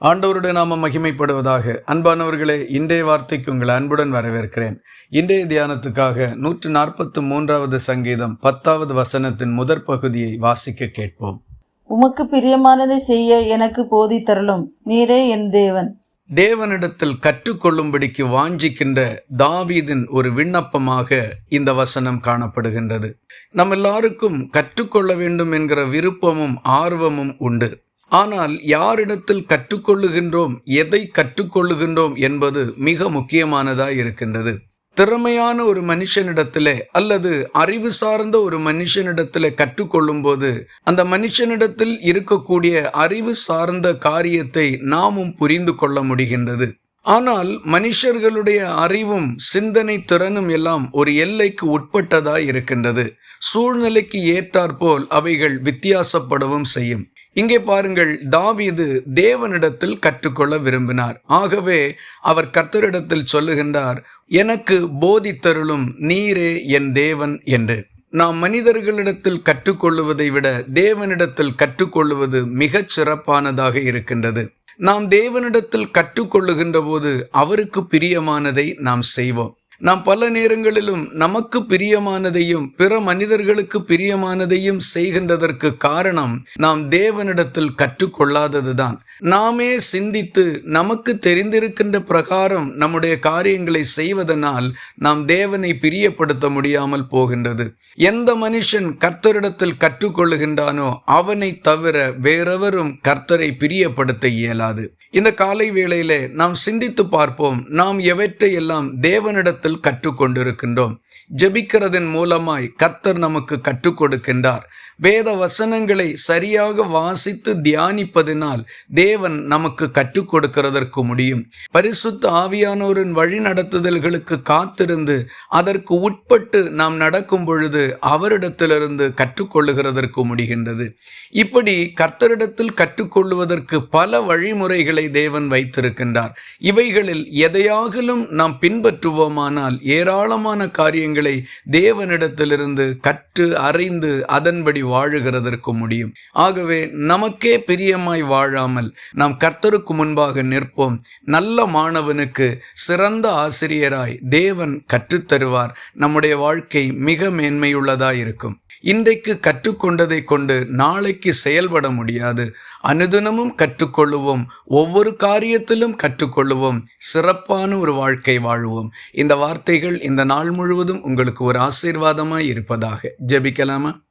ஆண்டவருடைய நாம மகிமைப்படுவதாக. அன்பானவர்களே இன்றைய வார்த்தைக்கு உங்களை அன்புடன் வரவேற்கிறேன். இன்றைய தியானத்துக்காக நூற்று நாற்பத்து மூன்றாவது சங்கீதம் பத்தாவது வசனத்தின் முதற் பகுதியை வாசிக்க கேட்போம். உமக்கு பிரியமானதை செய்ய எனக்கு போதித்தருளும் நீரே என் தேவன். தேவனிடத்தில் கற்றுக்கொள்ளும்படிக்கு வாஞ்சிக்கின்ற தாவீதின் ஒரு விண்ணப்பமாக இந்த வசனம் காணப்படுகின்றது. நம்ம எல்லாருக்கும் கற்றுக்கொள்ள வேண்டும் என்கிற விருப்பமும் ஆர்வமும் உண்டு. ஆனால் யாரிடத்தில் கற்றுக்கொள்ளுகின்றோம் எதை கற்றுக்கொள்ளுகின்றோம் என்பது மிக முக்கியமானதாக இருக்கின்றது. திறமையான ஒரு மனுஷனிடத்திலே அல்லது அறிவு சார்ந்த ஒரு மனுஷனிடத்திலே கற்றுக்கொள்ளும் போது அந்த மனுஷனிடத்தில் இருக்கக்கூடிய அறிவு சார்ந்த காரியத்தை நாமும் புரிந்து கொள்ள முடிகின்றது. ஆனால் மனுஷர்களுடைய அறிவும் சிந்தனை திறனும் எல்லாம் ஒரு எல்லைக்கு உட்பட்டதாய் இருக்கின்றது. சூழ்நிலைக்கு ஏற்றாற்போல் அவைகள் வித்தியாசப்படவும் செய்யும். இங்கே பாருங்கள் தாவீது தேவனிடத்தில் கற்றுக்கொள்ள விரும்பினார். ஆகவே அவர் கர்த்தரிடத்தில் சொல்லுகின்றார் எனக்கு போதித்தருளும் நீரே என் தேவன் என்று. நாம் மனிதர்களிடத்தில் கற்றுக்கொள்ளுவதை விட தேவனிடத்தில் கற்றுக்கொள்ளுவது மிகச் சிறப்பானதாக இருக்கின்றது. நாம் தேவனிடத்தில் கற்றுக்கொள்ளுகின்ற போது அவருக்கு பிரியமானதை நாம் செய்வோம். நாம் பல நேரங்களிலும் நமக்கு பிரியமானதையும் பிற மனிதர்களுக்கு பிரியமானதையும் செய்கின்றதற்கு காரணம் நாம் தேவனிடத்தில் கற்றுக்கொள்ளாததுதான். நாமே சிந்தித்து நமக்கு தெரிந்திருக்கின்ற பிரகாரம் நம்முடைய காரியங்களை செய்வதனால் நாம் தேவனை பிரியப்படுத்த முடியாமல் போகின்றது. எந்த மனுஷன் கர்த்தரிடத்தில் கற்றுக்கொள்ளுகின்றானோ அவனை தவிர வேறெவரும் கர்த்தரை பிரியப்படுத்த இயலாது. இந்த காலை வேளையிலே நாம் சிந்தித்து பார்ப்போம் நாம் எவற்றை எல்லாம் தேவனிடத்தில் கற்றுக்கொண்டிருக்கின்றோம். ஜெபிக்கிறதன் மூலமாய் கர்த்தர் நமக்கு கற்றுக் கொடுக்கின்றார் வேத வசனங்களை சரியாக வாசித்து தியானிப்பதினால் தேவன் நமக்கு கற்றுக் கொடுக்கிறதற்கு முடியும். பரிசுத்த ஆவியானோரின் வழி நடத்துதல்களுக்கு காத்திருந்து அதற்கு உட்பட்டு நாம் நடக்கும் பொழுது அவரிடத்திலிருந்து கற்றுக்கொள்ளுகிறதற்கு முடிகின்றது. இப்படி கர்த்தரிடத்தில் கற்றுக்கொள்ளுவதற்கு பல வழிமுறைகளை தேவன் வைத்திருக்கின்றார். இவைகளில் எதையாகிலும் நாம் பின்பற்றுவோமானால் ஏராளமான காரியங்களை தேவனிடத்திலிருந்து கற்று அறிந்து அதன்படி வாழுகிறதற்கு முடியும். ஆகவே நமக்கே பிரியமாய் வாழாமல் நாம் கர்த்தருக்கு முன்பாக நிற்போம். நல்ல மாணவனுக்கு சிறந்த ஆசிரியராய் தேவன் கற்றுத்தருவார். நம்முடைய வாழ்க்கை மிக மேன்மையுள்ளதாக இருக்கும் இன்றைக்கு கற்றுக்கொண்டதை கொண்டு நாளைக்கு செயல்பட முடியாது. அனுதினமும் கற்றுக்கொள்ளுவோம். ஒவ்வொரு காரியத்திலும் கற்றுக்கொள்ளுவோம். சிறப்பான ஒரு வாழ்க்கை வாழுவோம். இந்த வார்த்தைகள் இந்த நாள் முழுவதும் உங்களுக்கு ஒரு ஆசீர்வாதமாய் இருப்பதாக. ஜெபிக்கலாமா?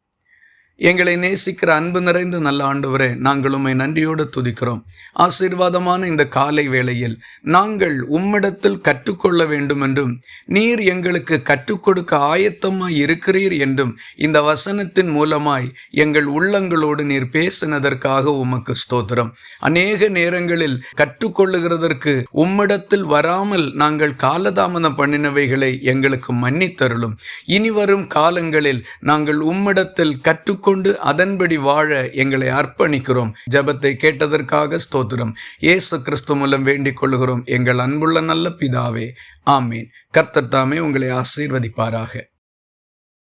எங்களை நேசிக்கிற அன்பு நிறைந்த நல்ல ஆண்டவரே நாங்கள் உம்மை நன்றியோடு துதிக்கிறோம். ஆசீர்வாதமான இந்த காலை வேளையில் நாங்கள் உம்மிடத்தில் கற்றுக்கொள்ள வேண்டும் என்றும் நீர் எங்களுக்கு கற்றுக் கொடுக்க ஆயத்தமாய் இருக்கிறீர் என்றும் இந்த வசனத்தின் மூலமாய் எங்கள் உள்ளங்களோடு நீர் பேசினதற்காக உமக்கு ஸ்தோத்திரம். அநேக நேரங்களில் கற்றுக்கொள்ளுகிறதற்கு உம்மிடத்தில் வராமல் நாங்கள் காலதாமதம் பண்ணினவைகளை எங்களுக்கு மன்னித்தருளும். இனி வரும் காலங்களில் நாங்கள் உம்மிடத்தில் கற்றுக் கொண்டு அதன்படி வாழ எங்களை அர்ப்பணிக்கிறோம். ஜபத்தை கேட்டதற்காக ஸ்தோத்திரம். இயேசு கிறிஸ்து மூலம் வேண்டிக் கொள்கிறோம் எங்கள் அன்புள்ள நல்ல பிதாவே ஆமீன். கர்த்தத்தாமே உங்களை ஆசீர்வதிப்பாராக.